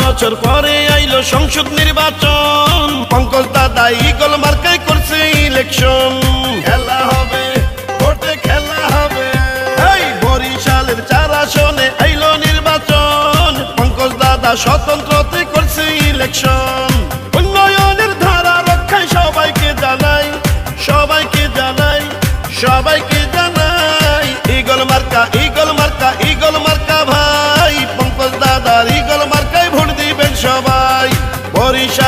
বছর পরে আইলো সংসদ নির্বাচন। পঙ্কজ দাদা ইগল মার্কায় করছে ইলেকশন খেলা হবে, ভোটে খেলা হবে। এই বরিশালের চার আসনে আইলো নির্বাচন। পঙ্কজ দাদা স্বতন্ত্রতে করছে ইলেকশন উন্নয়নের ধারা রক্ষায় সবাইকে জানাই সবাইকে জানাই সবাইকে জানাই। ইগল মার্কা ইগল মার্কা ইগল মার্কা ভাই। পঙ্কজ দাদার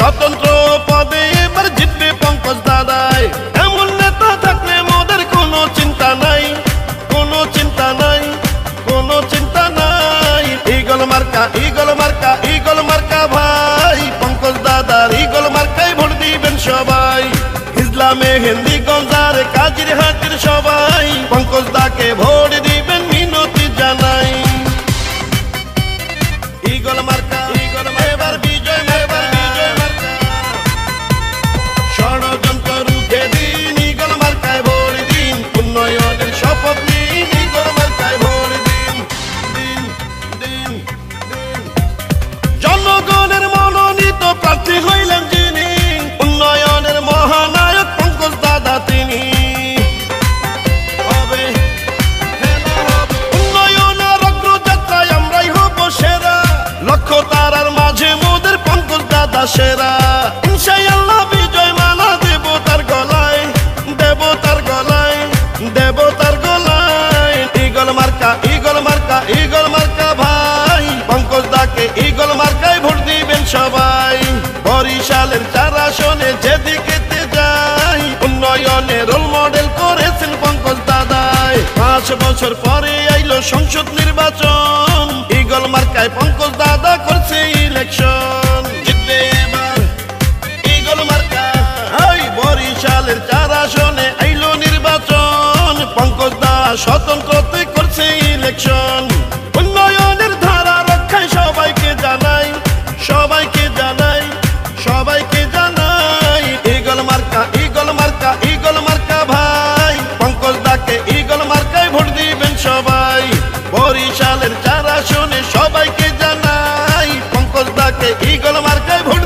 স্বতন্ত্র পদে এবার জিতবে পঙ্কজ দাদাই। এমন নেতা থাকলে মোদের কোনো চিন্তা নাই, কোনো চিন্তা নাই, কোনো চিন্তা নাই। ইগল মার্কা ইগল মার্কা ইগল মার্কা ভাই, পঙ্কজ দাদার ইগল মার্কাই ভোট দিবেন সবাই। ইসলামে হিন্দি গঞ্জারে কাজির হাতির সবাই, পঙ্কজ দাকে ভোট সেরা ইনশাআল্লাহ বিজয় মালা দেব তার গলায়, দেব তার গলায়, দেব তার গলায়। ইগল মার্কা ইগল মার্কা ইগল মার্কা ভাই। পঙ্কজ দাকে ইগল মার্কায় ভোট দিবেন সবাই। বরিশালের যেদিকে যাই, উন্নয়নে রোল মডেল করেছেন পঙ্কজ দাদাই। পাঁচ বছর পরে আইলো সংসদ নির্বাচন। ইগল মার্কায় ভোট